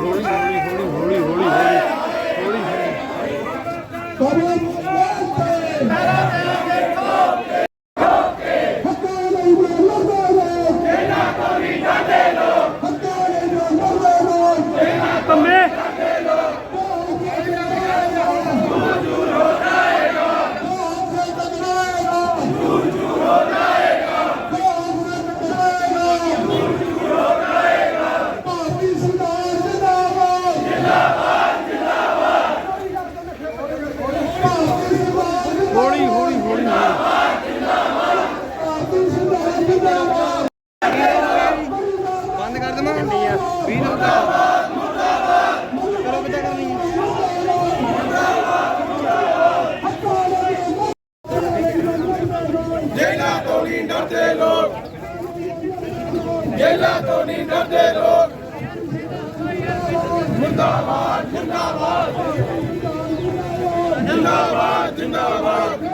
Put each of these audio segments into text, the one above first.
ਨਹੀਂ ਡਰਦੇ ਲੋਕ ਹੱਕਾਂ ਲਈ ਜੋ ਲੜਦੇ ਲੋਕ ਜੇਲਾਂ ਤੋਂ ਨਹੀਂ ਡਰਦੇ ਲੋਕ ਬਾਬਾ ਸਾਹਿਬ ਤੁਹਾਡੀ ਸਾਥ ਤੇ ਹੋਰ ਕੇ ਕਾਜਲ ਰੇ ਲੋਕਾਂ ਦੁਨੀਆ ਕਰਾਂਗੇ ਪੂਰੇ ਤੁਹਾਡੇ ਕਾਜਲ ਰੇ ਕਰਾਂਗੇ ਪੂਰੇ ਜਿੰਦਾਬਾਦ ਜਿੰਦਾਬਾਦ ਹੌਲੀ ਹੌਲੀ ਹੌਲੀ ਹੌਲੀ ਹੌਲੀ ਹੌਲੀ ਹੌਲੀ ਕਬਰ ਵਾਸਤੇ ਮੇਰਾ ਦੇਾਂਗੇ ਠੋਕੇ ਹੱਕਾਂ ਲਈ ਲੜਦੇ ਲੋਕ ਜੇਲਾਂ ਤੋਂ ਨਹੀਂ ਡਰਦੇ ਲੋਕ ਹੱਕਾਂ ਲਈ ਲੜਦੇ ਲੋਕ ਕੰਮੇ ਭਾਰਤੀ ਸਰਕਾਰ ਜਿੰਦਾਬਾਦ ਜਿੰਦਾਬਾਦ ਜਿੰਦਾਬਾਦ ਭਾਰਤੀ ਸਰਕਾਰ ਹੌਲੀ ਹੌਲੀ ਹੌਲੀ ਭਾਰਤੀ ਸਰਕਾਰ ਜਿੰਦਾਬਾਦ ਬੰਦ ਕਰ ਦਵਾਂ ਗੱਡੀ ਆ 20 ਨੰਬਰ ਕਰੋ ਕਿੱਦਾਂ ਕਰਨੀ ਹੈ ਜੇਲਾਂ ਤੋਂ ਨਹੀਂ ਡਰਦੇ ਲੋਕ ਜੇਲਾਂ ਤੋਂ ਨਹੀਂ ਡਰਦੇ ਲੋਕ। ਜਿੰਦਾਬਾਦ ਜਿੰਦਾਬਾਦ। ਜਿੰਦਾਬਾਦ ਜਿੰਦਾਬਾਦ।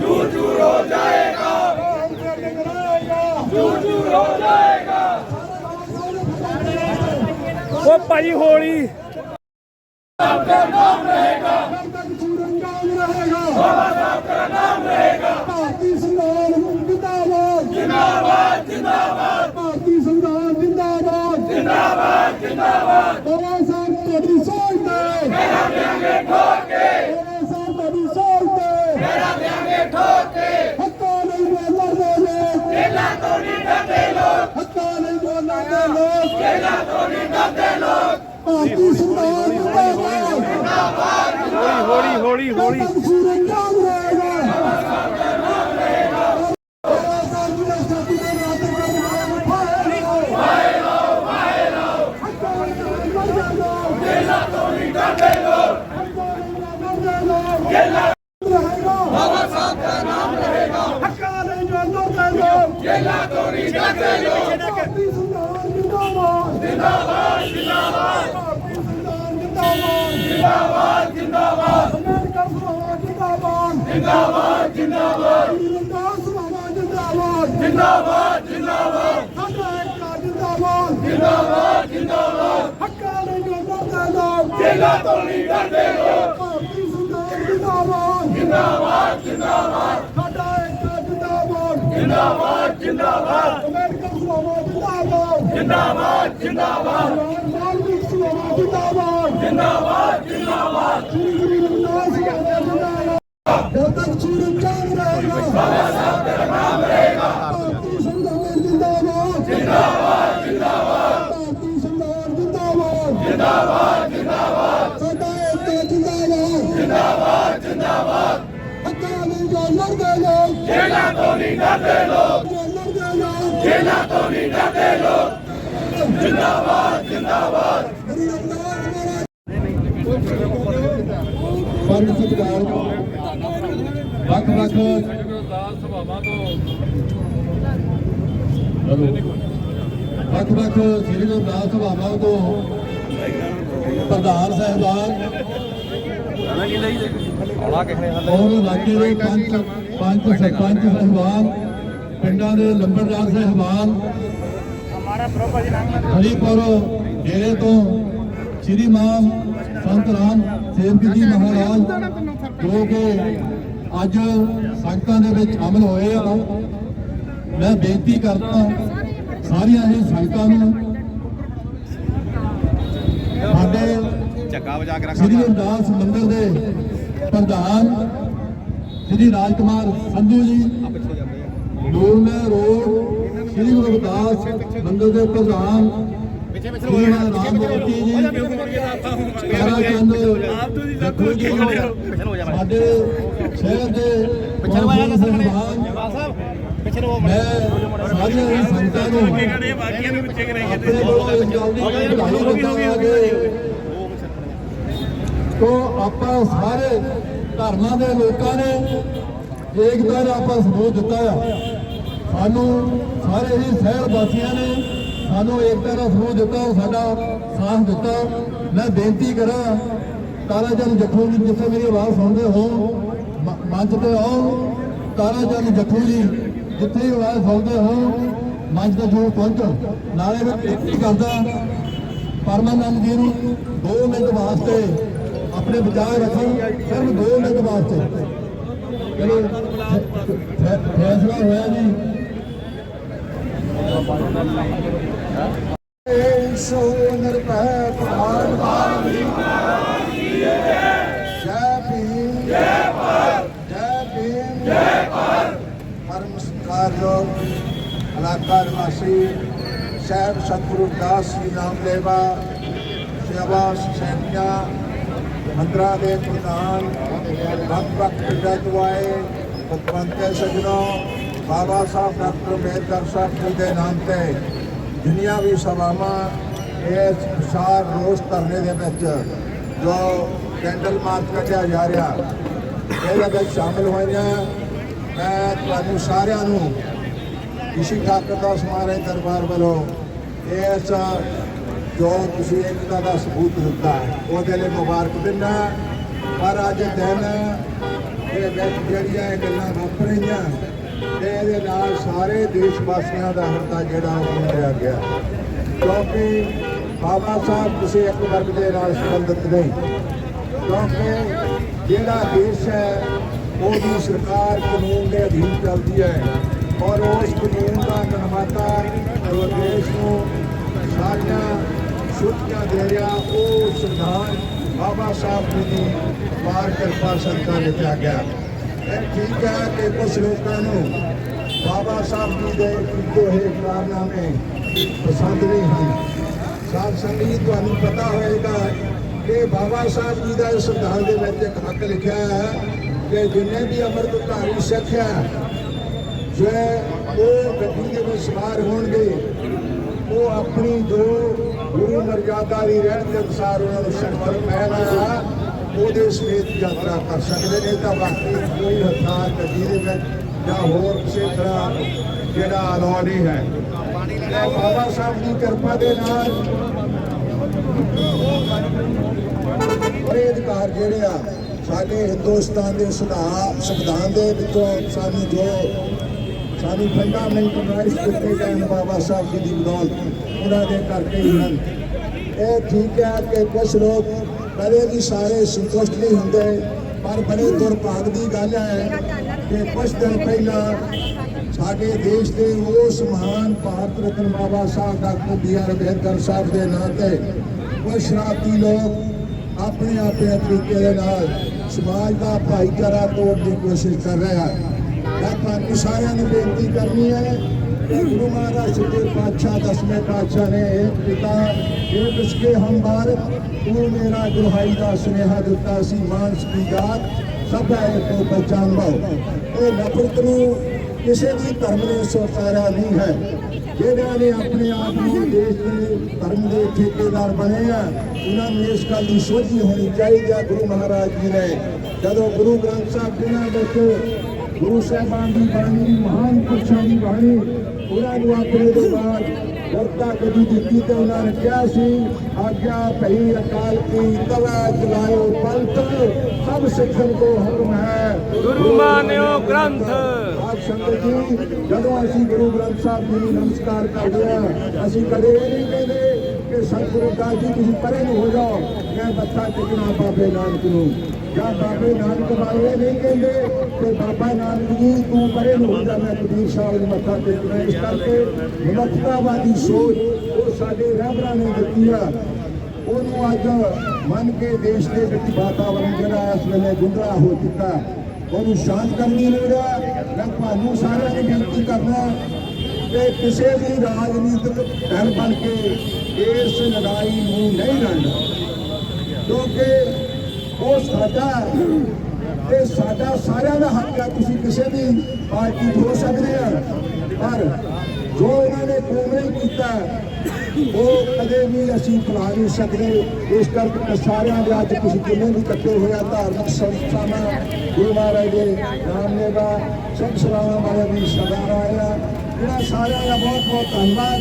ਜੂਰ ਜੂਰ ਹੋ ਜਾਏਗਾ। ਜੂਰ ਜੂਰ ਹੋ ਜਾਏਗਾ। ਉਹ ਭਾਈ ਹੋਲੀ। Para Santa Vicente. ਜਿੰਦਾਬਾਦ ਜਿੰਦਾਬਾਦ। ਜਿੰਦਾਬਾਦ ਸਾਡਾ ਜਿੰਦਾਬਾਦ। ਜਿੰਦਾਬਾਦ ਜਿੰਦਾਬਾਦ ਹੱਕਾਂ ਲਈ ਲੜਦੇ ਲੋਕ ਜੇਲਾਂ ਤੋਂ ਨਹੀਂ ਡਰਦੇ ਲੋਕ। ਭਾਰਤੀ ਸੰਵਿਧਾਨ ਜਿੰਦਾਬਾਦ ਜਿੰਦਾਬਾਦ। ਜਿੰਦਾਬਾਦ ਸਾਡਾ ਜਿੰਦਾਬਾਦ। ਜਿੰਦਾਬਾਦ ਜਿੰਦਾਬਾਦ। ਅਮਰੀਕਾ ਸਭਾ ਜਿੰਦਾਬਾਦ ਜਿੰਦਾਬਾਦ। ਜਿੰਦਾਬਾਦ। ਮਾਲਵਿਕ ਸਭਾ ਜਿੰਦਾਬਾਦ ਜਿੰਦਾਬਾਦ ਜਿੰਦਾਬਾਦ ਸ੍ਰੀ ਗੁਰੂ ਰਵਿਦਾਸ ਸਭਾ ਜਿੰਦਾਬਾਦ ਜਦ ਤੱਕ ਸੂਰਜ ਚਾਂਦ ਡਰਦੇ ਲੋਕ ਜੋ ਲੜਦੇ ਲੋਕ ਜੇਲਾਂ ਤੋਂ ਨਹੀਂ ਡਰਦੇ ਲੋਕ ਜਿੰਦਾਬਾਦ। ਜਿੰਦਾਬਾਦ। ਪੰਜ ਸਤਿਕਾਰ ਵੱਖ ਵੱਖ ਵੱਖ ਵੱਖ ਸ੍ਰੀ ਗੁਰੂ ਗ੍ਰੰਥ ਸਭਾਵਾਂ ਤੋਂ ਪ੍ਰਧਾਨ ਸਾਹਿਬਾਨ ਔਰ ਇਲਾਕੇ ਦੇ ਪੰਜ ਪੰਜ ਸਰਪੰਚ ਸਾਹਿਬਾਨ ਪਿੰਡਾਂ ਦੇ ਲੰਬੜਦਾਰ ਸਾਹਿਬਾਨ ਹਰੀਪੁਰ ਡੇਰੇ ਤੋਂ ਸ੍ਰੀ ਮਾਨ ਸੰਤ ਰਾਮ ਸੇਵਕ ਜੀ ਮਹਾਰਾਜ ਜੋ ਕਿ ਅੱਜ ਸੰਗਤਾਂ ਦੇ ਵਿੱਚ ਸ਼ਾਮਲ ਹੋਏ ਆ। ਮੈਂ ਬੇਨਤੀ ਕਰਦਾ ਸਾਰੀਆਂ ਹੀ ਸੰਗਤਾਂ ਨੂੰ ਸਾਡੇ ਚੱਗਾ ਵਜਾ ਕੇ ਰੱਖ ਸ੍ਰੀ ਗੁਰਦਾਸ ਮੰਦਿਰ ਦੇ ਪ੍ਰਧਾਨ ਸ੍ਰੀ ਰਾਜਕੁਮਾਰ ਸੰਧੂ ਜੀ ਨੂਰਮੇ ਰੋਡ ਸ੍ਰੀ ਗੁਰੂ ਰਵਿਦਾਸ ਮੰਦਿਰ ਦੇ ਪ੍ਰਧਾਨ ਪਿੱਛੇ ਪਿੱਛੇ ਰਾਮ ਮੂਰਤੀ ਜੀ ਤਾਰਾ ਚੰਦ ਲੱਖੂ ਜੀ ਸਾਡੇ ਸ਼ਹਿਰ ਦੇ ਪਿੱਛੇ ਸਾਹਿਬਾਨ ਮੈਂ ਸਾਰੀਆਂ ਹੀ ਸੰਗਤਾਂ ਨੂੰ ਤੋ ਆਪਾਂ ਸਾਰੇ ਧਰਮਾਂ ਦੇ ਲੋਕਾਂ ਨੇ ਏਕਤਾ ਦਾ ਆਪਾਂ ਸਬੂਤ ਦਿੱਤਾ ਆ। ਸਾਨੂੰ ਸਾਰੇ ਹੀ ਸ਼ਹਿਰ ਵਾਸੀਆਂ ਨੇ ਸਾਨੂੰ ਏਕਤਾ ਦਾ ਸਰੂਹ ਦਿੱਤਾ ਸਾਡਾ ਸਾਥ ਦਿੱਤਾ। ਮੈਂ ਬੇਨਤੀ ਕਰਾਂ, ਤਾਰਾ ਚੰਦ ਜੱਖੂ ਜੀ, ਜਿੱਥੇ ਮੇਰੀ ਆਵਾਜ਼ ਸੁਣਦੇ ਹੋ ਮੰਚ ਤੇ ਆਓ। ਤਾਰਾ ਚੰਦ ਜੱਖੂ ਜੀ, ਜਿੱਥੇ ਹੀ ਆਵਾਜ਼ ਸੁਣਦੇ ਹੋ, ਮੰਚ ਤੇ ਜਰੂਰ ਪਹੁੰਚੋ। ਨਾਲੇ ਮੈਂ ਬੇਨਤੀ ਕਰਦਾ, ਪਰਮਾਨੰਦ ਜੀ ਨੂੰ 2 ਮਿੰਟ ਵਾਸਤੇ ਆਪਣੇ ਵਿਚਾਰ ਰੱਖਣ, ਸਿਰਫ 2 ਮਿੰਟ ਵਾਸਤੇ। ਚਲੋ ਫੈਸਲਾ ਹੋਇਆ ਜੀ। ਸੋ ਨਿਰਭੈ ਪ੍ਰਮਾਨ ਜੈ ਭੀਮ ਜੈ ਭਾਰਤ ਜੈ ਭੀਮ ਜੈ ਭਾਰਤ ਪਰਮ ਸਤਿਕਾਰਯੋਗ ਇਲਾਕਾ ਨਿਵਾਸੀ ਬਾਬਾ ਸਾਹਿਬ, ਡਾਕਟਰ ਅੰਬੇਦਕਰ ਸਾਹਿਬ ਜੀ ਦੇ ਨਾਮ ਤੇ ਦੁਨੀਆਵੀ ਸਭਾਵਾਂ ਇਸ ਸਾਰ ਰੋਸ ਧਰਨੇ ਦੇ ਵਿੱਚ ਜੋ ਕੈਂਡਲ ਮਾਰਚ ਕੱਢਿਆ ਜਾ ਰਿਹਾ, ਇਹਦੇ ਵਿੱਚ ਸ਼ਾਮਲ ਹੋਈਆਂ। ਮੈਂ ਤੁਹਾਨੂੰ ਸਾਰਿਆਂ ਨੂੰ ਇਸੇ ਤਾਕਤ ਦਾ ਸਮਾਰੇ ਦਰਬਾਰ ਵੱਲੋਂ ਇਸ ਜੋ ਤੁਸੀਂ ਇੱਕਤਾ ਦਾ ਸਬੂਤ ਦਿੱਤਾ, ਉਹਦੇ ਲਈ ਮੁਬਾਰਕ ਦਿੰਦਾ। ਪਰ ਅੱਜ ਦਿਨ ਇਹ ਵਿੱਚ ਜਿਹੜੀਆਂ ਇਹ ਗੱਲਾਂ ਵਾਪਰ ਰਹੀਆਂ ਤੇ ਇਹਦੇ ਨਾਲ ਸਾਰੇ ਦੇਸ਼ ਵਾਸੀਆਂ ਦਾ ਹਿਰਦਾ ਜਿਹੜਾ ਉਹ ਮੁੰਡਿਆ ਗਿਆ। ਕਿਉਂਕਿ ਬਾਬਾ ਸਾਹਿਬ ਕਿਸੇ ਇੱਕ ਵਰਗ ਦੇ ਨਾਲ ਸੰਬੰਧਿਤ ਨਹੀਂ। ਕਿਉਂਕਿ ਜਿਹੜਾ ਦੇਸ਼ ਹੈ, ਉਹਦੀ ਸਰਕਾਰ ਕਾਨੂੰਨ ਦੇ ਅਧੀਨ ਚੱਲਦੀ ਹੈ ਔਰ ਉਸ ਕਾਨੂੰਨ ਦਾ ਨਿਰਮਾਤਾ ਜੋ ਦੇਸ਼ ਨੂੰ ਸਾਰੀਆਂ ਸੁਰੱਖਿਆ ਦੇ ਰਿਹਾ, ਉਹ ਸੰਵਿਧਾਨ ਬਾਬਾ ਸਾਹਿਬ ਜੀ ਦੀ ਪਾਰ ਕਿਰਪਾ ਸਦਕਾ ਲਿਖਿਆ ਗਿਆ। ਇਹ ਠੀਕ ਹੈ ਕਿ ਕੁਝ ਲੋਕਾਂ ਨੂੰ ਬਾਬਾ ਸਾਹਿਬ ਜੀ ਦੇ ਕੀਤੇ ਹੋਏ ਕਾਰਨਾਮੇ ਪਸੰਦ ਨਹੀਂ ਹਨ। ਸਾਧ ਸੰਗਤ ਜੀ ਤੁਹਾਨੂੰ ਪਤਾ ਹੋਏਗਾ ਕਿ ਬਾਬਾ ਸਾਹਿਬ ਜੀ ਦਾ ਇਸ ਸੰਵਿਧਾਨ ਦੇ ਵਿੱਚ ਇੱਕ ਹੱਕ ਲਿਖਿਆ ਹੈ ਕਿ ਜਿੰਨੇ ਵੀ ਅੰਮ੍ਰਿਤਧਾਰੀ ਸਿੱਖ ਹੈ, ਜੋ ਉਹ ਗੱਡੀ ਦੇ ਵਿੱਚ ਸਵਾਰ ਹੋਣਗੇ, ਉਹ ਆਪਣੀ ਜੋ ਗੁਰੂ ਮਰਜ਼ਾਦਾ ਦੀ ਰਹਿਣ ਦੇ ਅਨੁਸਾਰ ਉਹਨਾਂ ਨੂੰ ਸ਼ਰਤ ਪਹਿਲਾ ਉਹਦੇ ਸਮੇਤ ਯਾਤਰਾ ਕਰ ਸਕਦੇ ਨੇ, ਤਾਂ ਬਾਕੀ ਕੋਈ ਹਥਿਆਰ ਗੱਡੀ ਦੇ ਵਿੱਚ ਜਾਂ ਹੋਰ ਕਿਸੇ ਤਰ੍ਹਾਂ ਜਿਹੜਾ ਅਲਾਉ ਨਹੀਂ ਹੈ। ਬਾਬਾ ਸਾਹਿਬ ਦੀ ਕਿਰਪਾ ਦੇ ਨਾਲ ਬੜੇ ਅਧਿਕਾਰ ਜਿਹੜੇ ਆ, ਸਾਡੇ ਹਿੰਦੁਸਤਾਨ ਦੇ ਸੁਧਾਰ ਸੰਵਿਧਾਨ ਦੇ ਵਿੱਚੋਂ ਸਾਨੂੰ ਜੋ ਸਾਨੂੰ ਫੰਡਾਮੈਂਟਲ ਰਾਈਟਸ ਦਿੱਤੇ ਗਏ ਨੇ ਬਾਬਾ ਸਾਹਿਬ ਜੀ ਦੀ ਬਦੌਲਤ ਉਹਨਾਂ ਦੇ ਕਰਕੇ ਹੀ ਹਨ। ਇਹ ਠੀਕ ਹੈ ਕਿ ਕੁਝ ਲੋਕ ਕਦੇ ਵੀ ਸਾਰੇ ਸੰਤੁਸ਼ਟ ਨਹੀਂ ਹੁੰਦੇ, ਪਰ ਬੜੇ ਦੁਰਭਾਗ ਦੀ ਗੱਲ ਹੈ ਕਿ ਕੁਝ ਦਿਨ ਪਹਿਲਾਂ ਸਾਡੇ ਦੇਸ਼ ਦੇ ਉਸ ਮਹਾਨ Bharat Ratna Baba Sahib, doctor B R Ambedkar Sahib ਦੇ ਨਾਂ ਤੇ ਕੁਝ ਸ਼ਰਾਰਤੀ ਲੋਕ ਆਪਣੇ ਆਪਣੇ ਤਰੀਕੇ ਦੇ ਨਾਲ ਸਮਾਜ ਦਾ ਭਾਈਚਾਰਾ ਤੋੜਨ ਦੀ ਕੋਸ਼ਿਸ਼ ਕਰ ਰਹੇ ਹਨ। ਮੈਂ ਤੁਹਾਨੂੰ ਸਾਰਿਆਂ ਨੂੰ ਬੇਨਤੀ ਕਰਨੀ ਹੈ ਕਿ ਗੁਰੂ ਮਹਾਰਾਜ ਸੱਚੇ ਪਾਤਸ਼ਾਹ ਦਸਵੇਂ ਪਾਤਸ਼ਾਹ ਨੇ ਇੱਕ ਪਿਤਾ ਇਹ ਵਿਸਕੇ ਹਮ ਭਾਰਤ ਤੂੰ ਮੇਰਾ ਦੁਹਾਈ ਦਾ ਸੁਨੇਹਾ ਦਿੱਤਾ ਸੀ ਮਾਨਸ ਕੀ ਜਾਤ ਸਭ ਹੈ ਕੋ ਪਛਾਣ ਪਾਓ ਇਹ ਨਫ਼ਰਤ ਨੂੰ ਕਿਸੇ ਵੀ ਧਰਮ ਨੇ ਸਵੀਕਾਰਿਆ ਨਹੀਂ ਹੈ ਜਿਹੜਿਆਂ ਨੇ ਆਪਣੇ ਆਪ ਨੂੰ ਦੇਸ਼ ਦੇ ਧਰਮ ਦੇ ਠੇਕੇਦਾਰ ਬਣੇ ਆ ਉਹਨਾਂ ਨੂੰ ਇਸ ਗੱਲ ਦੀ ਸੋਝੀ ਹੋਣੀ ਚਾਹੀਦੀ ਹੈ ਗੁਰੂ ਮਹਾਰਾਜ ਜੀ ਨੇ ਜਦੋਂ ਗੁਰੂ ਸਾਹਿਬਾਨ ਦੀ ਬਾਣੀ ਮਹਾਨ ਪੁਰਸ਼ਾਂ ਦੀ ਬਾਣੀ ਉਹਨਾਂ ਨੂੰ ਆਪਣੇ ਦੇ ਬਾਅਦ ਵਰਤਾ ਕਦੀ ਦਿੱਤੀ ਤੇ ਉਹਨਾਂ ਨੇ ਕਿਹਾ ਸੀ। ਆਗਿਆ ਭਈ ਅਕਾਲ ਕੀ ਤਵਾ ਚਲਾਇਓ ਪੰਥ ਸਭ ਸਿੱਖਣ ਕੋ ਹੁਕਮ ਹੈ। ਗੁਰੂ ਮਾਨਿਓ ਗ੍ਰੰਥ। ਆਪ ਸੰਗਤ ਜੀ ਜਦੋਂ ਅਸੀਂ ਗੁਰੂ ਗ੍ਰੰਥ ਸਾਹਿਬ ਜੀ ਨੂੰ ਨਮਸਕਾਰ ਕਰਦੇ ਹਾਂ ਅਸੀਂ ਕਦੇ ਇਹ ਨਹੀਂ ਕਹਿੰਦੇ ਕਿ ਸਤਿਗੁਰੂ ਦਾ ਜੀ ਤੁਸੀਂ ਪਰੇ ਨੂੰ ਹੋ ਜਾਓ। ਮੈਂ ਮੱਥਾ ਟੇਕਣਾ ਬਾਬੇ ਨਾਨਕ ਨੂੰ। ਜਾਂ ਬਾਬੇ ਨਾਨਕ ਬਾਰੇ ਨਹੀਂ ਕਹਿੰਦੇ ਕਿ ਬਾਬਾ ਨਾਨਕ ਜੀ, ਤੂੰ ਪਰੇ ਨੂੰ ਹੋ ਮੈਂ ਕਬੀਰ ਸਾਹਿਬ ਨੂੰ ਮੱਥਾ ਟੇਕਣਾ ਇਸ ਕਰਕੇ ਮਨੁੱਖਤਾਵਾਦੀ ਸੋਚ ਉਹ ਸਾਡੇ ਰਹਿਬਰਾਂ ਨੇ ਦਿੱਤੀ ਆ। ਉਹਨੂੰ ਅੱਜ ਮੰਨ ਕੇ ਦੇਸ਼ ਦੇ ਵਿੱਚ ਵਾਤਾਵਰਣ ਜਿਹੜਾ ਇਸ ਵੇਲੇ ਗੁੰਮਰਾਹ ਹੋ ਚੁੱਕਾ ਉਹਨੂੰ ਸ਼ਾਂਤ ਕਰਨ ਦੀ ਲੋੜ ਹੈ ਮੈਂ ਤੁਹਾਨੂੰ ਸਾਰਿਆਂ ਨੂੰ ਬੇਨਤੀ ਕਰਨਾ ਕਿ ਕਿਸੇ ਵੀ ਰਾਜਨੀਤਿਕ ਧਿਰ ਬਣ ਕੇ ਇਸ ਲੜਾਈ ਨੂੰ ਨਹੀਂ ਲੜਨਾ। ਕਿਉਂਕਿ ਉਹ ਸਾਡਾ ਤੇ ਸਾਡਾ ਸਾਰਿਆਂ ਦਾ ਹੱਕ ਹੈ, ਤੁਸੀਂ ਕਿਸੇ ਵੀ ਪਾਰਟੀ ਹੋ ਸਕਦੇ ਆ। ਪਰ ਜੋ ਇਹਨਾਂ ਨੇ ਕੋਮੇ ਕੀਤਾ, ਉਹ ਕਦੇ ਵੀ ਅਸੀਂ ਭੁਲਾ ਨਹੀਂ ਸਕਦੇ। ਇਸ ਕਰਕੇ ਸਾਰਿਆਂ ਦੇ ਅੱਜ ਤੁਸੀਂ ਜਿੰਨੇ ਵੀ ਇਕੱਠੇ ਹੋਇਆ ਧਾਰਮਿਕ ਸੰਸਥਾਵਾਂ, ਗੁਰੂ ਮਹਾਰਾਜ ਦੇ ਨਾਮ ਲੇਵਾ ਸਿੰਘ ਸਲਾਮਾਂ ਵਾਲੇ ਵੀ ਸਰਦਾਰ ਆਇਆ ਇਹਨਾਂ ਸਾਰਿਆਂ ਦਾ ਬਹੁਤ ਬਹੁਤ ਧੰਨਵਾਦ।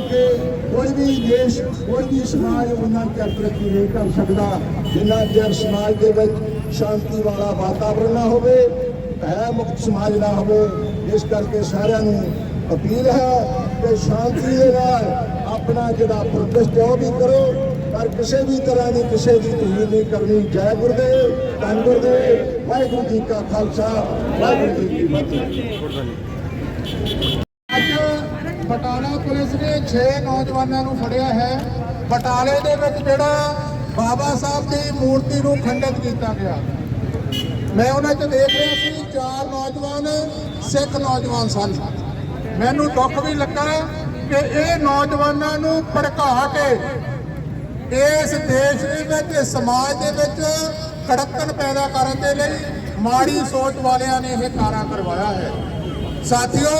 ਕਿਉਂਕਿ ਕੋਈ ਵੀ ਦੇਸ਼, ਕੋਈ ਵੀ ਸਮਾਜ ਉਹਨਾਂ ਚਿਰ ਤਰੱਕੀ ਨਹੀਂ ਕਰ ਸਕਦਾ। ਜਿੰਨਾ ਚਿਰ ਸਮਾਜ ਦੇ ਵਿੱਚ ਸ਼ਾਂਤੀ ਵਾਲਾ ਵਾਤਾਵਰਣ ਨਾ ਹੋਵੇ, ਭੈ ਮੁਕਤ ਸਮਾਜ ਨਾ ਹੋਵੇ, ਇਸ ਕਰਕੇ ਸਾਰਿਆਂ ਨੂੰ ਅਪੀਲ ਹੈ ਕਿ ਸ਼ਾਂਤੀ ਦੇ ਨਾਲ ਆਪਣਾ ਜਿਹੜਾ ਪ੍ਰੋਟੈਸਟ ਹੈ ਉਹ ਵੀ ਕਰੋ, ਪਰ ਕਿਸੇ ਵੀ ਤਰ੍ਹਾਂ ਦੀ ਕਿਸੇ ਦੀ ਧੂੜ ਨਹੀਂ ਕਰਨੀ। ਜੈ ਗੁਰਦੇਵ, ਧੰਨ ਗੁਰਦੇਵ, ਵਾਹਿਗੁਰੂ ਜੀ ਕਾ ਖਾਲਸਾ, ਵਾਹਿਗੁਰੂ ਜੀ ਕੀ ਫਤਿਹ ਅੱਜ ਬਟਾਲਾ ਪੁਲਿਸ ਨੇ 6 ਨੌਜਵਾਨਾਂ ਨੂੰ ਫੜਿਆ ਹੈ। ਬਟਾਲੇ ਦੇ ਵਿੱਚ ਜਿਹੜਾ ਬਾਬਾ ਸਾਹਿਬ ਦੀ ਮੂਰਤੀ ਨੂੰ ਖੰਡਿਤ ਕੀਤਾ ਗਿਆ। ਮੈਂ ਉਹਨਾਂ 'ਚ ਦੇਖ ਰਿਹਾ ਸੀ, ਚਾਰ ਨੌਜਵਾਨ, ਸਿੱਖ ਨੌਜਵਾਨ ਸਨ। ਮੈਨੂੰ ਦੁੱਖ ਵੀ ਲੱਗਾ ਕਿ ਇਹ ਨੌਜਵਾਨਾਂ ਨੂੰ ਭੜਕਾ ਕੇ ਇਸ ਦੇਸ਼ ਦੇ ਵਿੱਚ, ਸਮਾਜ ਦੇ ਵਿੱਚ ਕੜਕਣ ਪੈਦਾ ਕਰਨ ਦੇ ਲਈ ਮਾੜੀ ਸੋਚ ਵਾਲਿਆਂ ਨੇ ਇਹ ਕਾਰਾ ਕਰਵਾਇਆ ਹੈ। ਸਾਥੀਓ,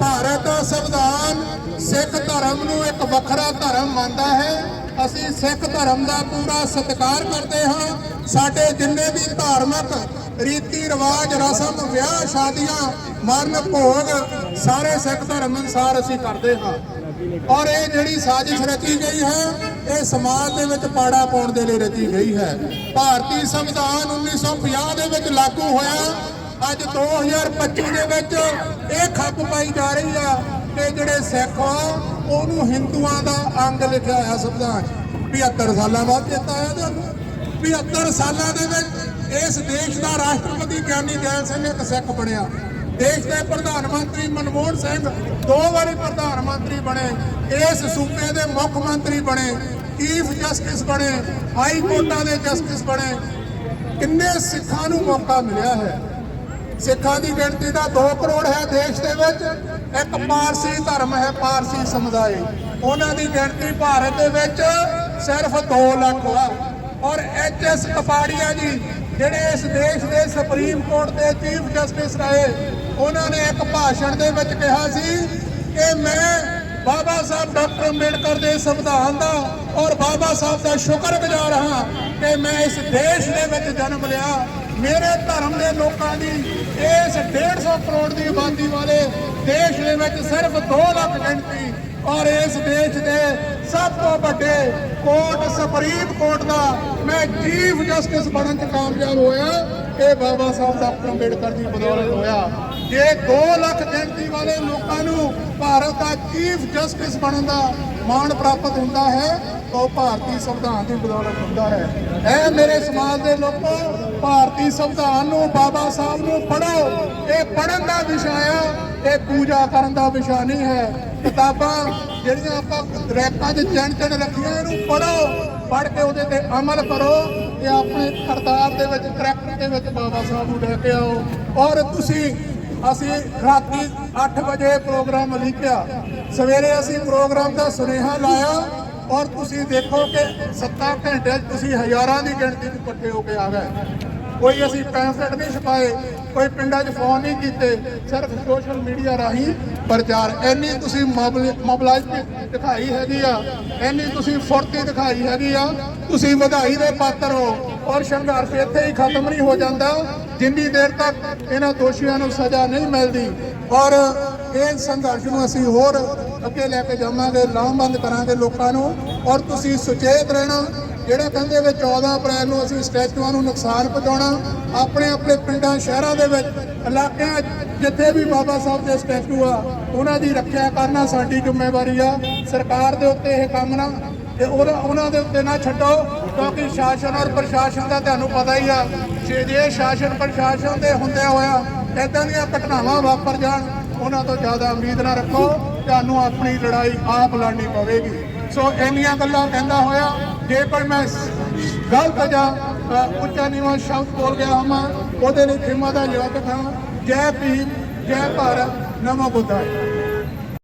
ਭਾਰਤ ਦਾ ਸੰਵਿਧਾਨ ਸਿੱਖ ਧਰਮ ਨੂੰ ਇੱਕ ਵੱਖਰਾ ਧਰਮ ਮੰਨਦਾ ਹੈ। ਅਸੀਂ ਸਿੱਖ ਧਰਮ ਦਾ ਪੂਰਾ ਸਤਿਕਾਰ ਕਰਦੇ ਹਾਂ। ਸਾਡੇ ਜਿੰਨੇ ਵੀ ਧਾਰਮਿਕ ਰੀਤੀ ਰਿਵਾਜ, ਰਸਮ, ਵਿਆਹ ਸ਼ਾਦੀਆਂ, ਮਰਨ ਭੋਗ, ਸਾਰੇ ਸਿੱਖ ਧਰਮ ਅਨੁਸਾਰ ਅਸੀਂ ਕਰਦੇ ਹਾਂ। ਔਰ ਇਹ ਜਿਹੜੀ ਸਾਜ਼ਿਸ਼ ਰਚੀ ਗਈ ਹੈ, ਇਹ ਸਮਾਜ ਦੇ ਵਿੱਚ ਪਾੜਾ ਪਾਉਣ ਦੇ ਲਈ ਰਚੀ ਗਈ ਹੈ। ਭਾਰਤੀ ਸੰਵਿਧਾਨ 1950 ਦੇ ਵਿੱਚ ਲਾਗੂ ਹੋਇਆ। ਅੱਜ 2025 ਦੇ ਵਿੱਚ ਇਹ ਖੱਪ ਪਾਈ ਜਾ ਰਹੀ ਆ ਕਿ ਜਿਹੜੇ ਸਿੱਖ ਆ, ਉਹਨੂੰ ਹਿੰਦੂਆਂ ਦਾ ਅੰਗ ਲਿਖਿਆ ਹੋਇਆ ਸੰਵਿਧਾਨ। 'ਚ। 75 ਸਾਲਾਂ ਬਾਅਦ ਚੇਤਾ ਆਇਆ ਤੁਹਾਨੂੰ। 75 ਸਾਲਾਂ ਦੇ ਵਿੱਚ ਇਸ ਦੇਸ਼ ਦਾ ਰਾਸ਼ਟਰਪਤੀ ਗਿਆਨੀ ਜੈਲ ਸਿੰਘ ਇੱਕ ਸਿੱਖ ਬਣਿਆ। ਦੇਸ਼ ਦੇ ਪ੍ਰਧਾਨ ਮੰਤਰੀ ਮਨਮੋਹਨ ਸਿੰਘ ਦੋ ਵਾਰੀ ਪ੍ਰਧਾਨ ਮੰਤਰੀ ਬਣੇ। ਇਸ ਸੂਬੇ ਦੇ ਮੁੱਖ ਮੰਤਰੀ ਬਣੇ। ਚੀਫ ਜਸਟਿਸ ਬਣੇ। ਹਾਈ ਕੋਰਟਾਂ ਦੇ ਜਸਟਿਸ ਬਣੇ। ਕਿੰਨੇ ਸਿੱਖਾਂ ਨੂੰ ਮੌਕਾ ਮਿਲਿਆ ਹੈ। ਸਿੱਖਾਂ ਦੀ ਗਿਣਤੀ ਦਾ 2 ਕਰੋੜ ਹੈ ਦੇਸ਼ ਦੇ ਵਿੱਚ। ਇੱਕ ਪਾਰਸੀ ਧਰਮ ਹੈ, ਪਾਰਸੀ ਸਮੁਦਾਇ। ਉਹਨਾਂ ਦੀ ਗਿਣਤੀ ਭਾਰਤ ਦੇ ਵਿੱਚ ਸਿਰਫ 2 ਲੱਖ ਆ। ਔਰ ਐਚ ਐਸ ਕਪਾੜੀਆ ਜੀ, ਜਿਹੜੇ ਇਸ ਦੇਸ਼ ਦੇ ਸੁਪਰੀਮ ਕੋਰਟ ਦੇ ਚੀਫ ਜਸਟਿਸ ਰਹੇ, ਉਹਨਾਂ ਨੇ ਇੱਕ ਭਾਸ਼ਣ ਦੇ ਵਿੱਚ ਕਿਹਾ ਸੀ ਕਿ ਮੈਂ ਬਾਬਾ ਸਾਹਿਬ ਡਾਕਟਰ ਅੰਬੇਡਕਰ ਦੇ ਸੰਵਿਧਾਨ ਦਾ ਔਰ ਬਾਬਾ ਸਾਹਿਬ ਦਾ ਸ਼ੁਕਰਗੁਜ਼ਾਰ ਹਾਂ ਕਿ ਮੈਂ ਇਸ ਦੇਸ਼ ਦੇ ਵਿੱਚ ਜਨਮ ਲਿਆ। ਮੇਰੇ ਧਰਮ ਦੇ ਲੋਕਾਂ ਦੀ ਇਸ 150 ਕਰੋੜ ਦੀ ਆਬਾਦੀ ਵਾਲੇ ਦੇਸ਼ ਦੇ ਵਿੱਚ ਸਿਰਫ 2 ਲੱਖ ਗਿਣਤੀ ਔਰ ਇਸ ਦੇਸ਼ ਦੇ ਸਭ ਤੋਂ ਵੱਡੇ ਕੋਰਟ, ਸੁਪਰੀਮ ਕੋਰਟ ਦਾ ਮੈਂ ਚੀਫ ਜਸਟਿਸ ਬਣਨ ਚ ਕਾਮਯਾਬ ਹੋਇਆ। ਇਹ ਬਾਬਾ ਸਾਹਿਬ ਡਾਕਟਰ ਅੰਬੇਡਕਰ ਦੀ ਬਦੌਲਤ ਹੋਇਆ। ਜੇ 2 ਲੱਖ ਗਿਣਤੀ ਵਾਲੇ ਲੋਕਾਂ ਨੂੰ ਭਾਰਤ ਦਾ ਚੀਫ ਜਸਟਿਸ ਬਣਨ ਦਾ ਮਾਣ ਪ੍ਰਾਪਤ ਹੁੰਦਾ ਹੈ, ਤਾਂ ਉਹ ਭਾਰਤੀ ਸੰਵਿਧਾਨ ਦੀ ਬਦੌਲਤ ਹੁੰਦਾ ਹੈ। ਇਹ ਮੇਰੇ ਸਮਾਜ ਦੇ ਲੋਕੋ ਭਾਰਤੀ ਸੰਵਿਧਾਨ ਨੂੰ ਬਾਬਾ ਸਾਹਿਬ ਨੂੰ ਪੜ੍ਹੋ ਇਹ ਪੜ੍ਹਨ ਦਾ ਵਿਸ਼ਾ ਆ, ਇਹ ਪੂਜਾ ਕਰਨ ਦਾ ਵਿਸ਼ਾ ਨਹੀਂ ਹੈ। ਕਿਤਾਬਾਂ ਜਿਹੜੀਆਂ ਆਪਾਂ ਰੈਕਾਂ 'ਚ ਚਣ ਚਣ ਰੱਖੀਆਂ, ਇਹਨੂੰ ਪੜ੍ਹੋ ਪੜ੍ਹ ਕੇ ਉਹਦੇ ਤੇ ਅਮਲ ਕਰੋ ਤੇ ਆਪਣੇ ਕਰਤਾਰ ਦੇ ਵਿੱਚ ਕਰੈਕਟਰ ਦੇ ਵਿੱਚ ਬਾਬਾ ਸਾਹਿਬ ਨੂੰ ਲੈ ਕੇ ਆਓ। ਔਰ ਤੁਸੀਂ, ਅਸੀਂ ਰਾਤੀ 8 ਵਜੇ ਪ੍ਰੋਗਰਾਮ ਲਿਖਿਆ। ਸਵੇਰੇ ਅਸੀਂ ਪ੍ਰੋਗਰਾਮ ਦਾ ਸੁਨੇਹਾ ਲਾਇਆ ਔਰ ਤੁਸੀਂ ਦੇਖੋ ਕਿ 7 ਘੰਟੇ 'ਚ ਤੁਸੀਂ ਹਜ਼ਾਰਾਂ ਦੀ ਗਿਣਤੀ 'ਚ ਇਕੱਠੇ ਹੋ ਕੇ ਆ ਗਏ। ਕੋਈ ਅਸੀਂ ਪੈਂਫਲੇਟ ਨਹੀਂ ਛਪਾਏ, ਕੋਈ ਪਿੰਡਾਂ 'ਚ ਫੋਨ ਨਹੀਂ ਕੀਤੇ, ਸਿਰਫ ਸੋਸ਼ਲ ਮੀਡੀਆ ਰਾਹੀਂ ਪ੍ਰਚਾਰ। ਇੰਨੀ ਤੁਸੀਂ ਮੋਬਲਾਈਜ਼ ਦਿਖਾਈ ਹੈਗੀ ਆ, ਇੰਨੀ ਤੁਸੀਂ ਫੁਰਤੀ ਦਿਖਾਈ ਹੈਗੀ ਆ, ਤੁਸੀਂ ਵਧਾਈ ਦੇ ਪਾਤਰ ਹੋ ਔਰ ਸੰਘਰਸ਼ ਇੱਥੇ ਹੀ ਖਤਮ ਨਹੀਂ ਹੋ ਜਾਂਦਾ, ਜਿੰਨੀ ਦੇਰ ਤੱਕ ਇਹਨਾਂ ਦੋਸ਼ੀਆਂ ਨੂੰ ਸਜ਼ਾ ਨਹੀਂ ਮਿਲਦੀ। ਔਰ ਇਹ ਸੰਘਰਸ਼ ਨੂੰ ਅਸੀਂ ਹੋਰ ਅੱਗੇ ਲੈ ਕੇ ਜਾਵਾਂਗੇ ਲਾਮਬੰਦ ਕਰਾਂਗੇ ਲੋਕਾਂ ਨੂੰ ਔਰ ਤੁਸੀਂ ਸੁਚੇਤ ਰਹਿਣਾ ਜਿਹੜਾ ਕਹਿੰਦੇ ਵੀ 14 ਅਪ੍ਰੈਲ ਨੂੰ ਅਸੀਂ ਸਟੈਚੂਆਂ ਨੂੰ ਨੁਕਸਾਨ ਪਹੁੰਚਾਉਣਾ, ਆਪਣੇ ਆਪਣੇ ਪਿੰਡਾਂ, ਸ਼ਹਿਰਾਂ ਦੇ ਵਿੱਚ, ਇਲਾਕਿਆਂ ਜਿੱਥੇ ਵੀ ਬਾਬਾ ਸਾਹਿਬ ਦੇ ਸਟੈਚੂ ਆ, ਉਹਨਾਂ ਦੀ ਰੱਖਿਆ ਕਰਨਾ ਸਾਡੀ ਜ਼ਿੰਮੇਵਾਰੀ ਆ। ਸਰਕਾਰ ਦੇ ਉੱਤੇ ਇਹ ਕੰਮ ਨਾ ਇਹ ਉਹਨਾਂ ਉਹਨਾਂ ਦੇ ਉੱਤੇ ਨਾ ਛੱਡੋ, ਕਿਉਂਕਿ ਸ਼ਾਸਨ ਔਰ ਪ੍ਰਸ਼ਾਸਨ ਦਾ ਤੁਹਾਨੂੰ ਪਤਾ ਹੀ ਆ, ਜੇ ਜੇ ਸ਼ਾਸਨ ਪ੍ਰਸ਼ਾਸਨ ਦੇ ਹੁੰਦੇ ਹੋਇਆ ਇਦਾਂ ਦੀਆਂ ਘਟਨਾਵਾਂ ਵਾਪਰ ਜਾਣ, ਉਹਨਾਂ ਤੋਂ ਜ਼ਿਆਦਾ ਉਮੀਦ ਨਾ ਰੱਖੋ, ਤੁਹਾਨੂੰ ਆਪਣੀ ਲੜਾਈ ਆਪ ਲੜਨੀ ਪਵੇਗੀ। ਸੋ ਇੰਨੀਆਂ ਗੱਲਾਂ ਕਹਿੰਦਾ ਹੋਇਆ ਜੇ ਕੋਈ ਮੈਂ ਗਲਤ ਜਾਂ ਉੱਚਾ ਨੀਵਾਂ ਸ਼ਬਦ ਬੋਲ ਗਿਆ ਹਾਂ, ਉਹਦੇ ਲਈ ਖਿਮਾ ਦਾ ਜਵਾਬ ਹਾਂ ਜੈ ਭੀਮ, ਜੈ ਭਾਰਤ, ਨਮੋ ਬੁੱਧਾਏ